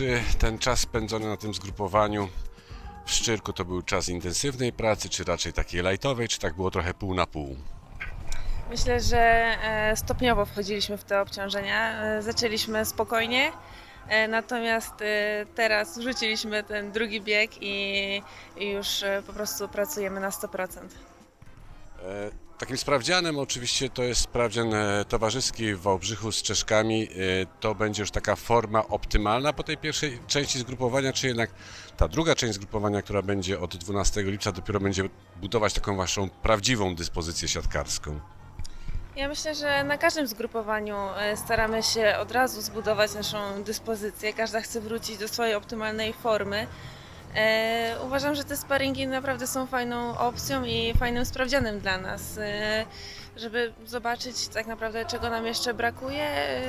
Czy ten czas spędzony na tym zgrupowaniu w Szczyrku to był czas intensywnej pracy, czy raczej takiej lightowej, czy tak było trochę pół na pół? Myślę, że e, stopniowo wchodziliśmy w te obciążenia. E, Zaczęliśmy spokojnie, e, natomiast teraz wrzuciliśmy ten drugi bieg i już po prostu pracujemy na 100%. Takim sprawdzianem oczywiście to jest sprawdzian e, towarzyski w Wałbrzychu z Czeszkami. E, To będzie już taka forma optymalna po tej pierwszej części zgrupowania, czy jednak ta druga część zgrupowania, która będzie od 12 lipca, dopiero będzie budować taką waszą prawdziwą dyspozycję siatkarską? Ja myślę, że na każdym zgrupowaniu e, staramy się od razu zbudować naszą dyspozycję. Każda chce wrócić do swojej optymalnej formy. E, uważam, że te sparingi naprawdę są fajną opcją i fajnym sprawdzianem dla nas, e, żeby zobaczyć tak naprawdę czego nam jeszcze brakuje, e,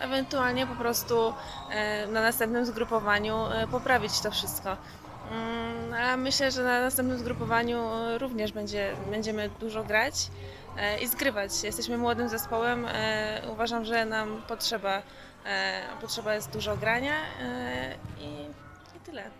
ewentualnie po prostu e, na następnym zgrupowaniu e, poprawić to wszystko. Mm, A myślę, że na następnym zgrupowaniu e, również będzie, będziemy dużo grać e, i zgrywać. Jesteśmy młodym zespołem. e, Uważam, że nam potrzeba, e, potrzeba jest dużo grania e, i, i tyle.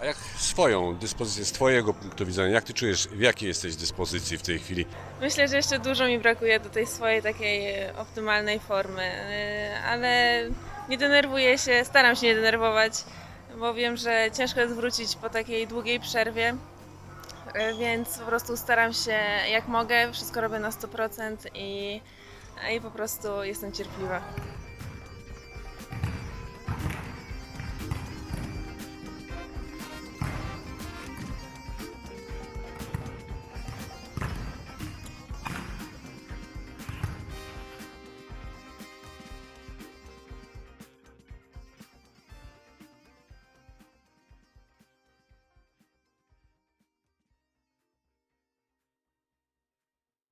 A jak swoją dyspozycję, z twojego punktu widzenia, jak ty czujesz, w jakiej jesteś dyspozycji w tej chwili? Myślę, że jeszcze dużo mi brakuje do tej swojej takiej optymalnej formy, e, ale nie denerwuję się, staram się nie denerwować, bo wiem, że ciężko jest wrócić po takiej długiej przerwie, e, więc po prostu staram się jak mogę, wszystko robię na 100% i, i po prostu jestem cierpliwa.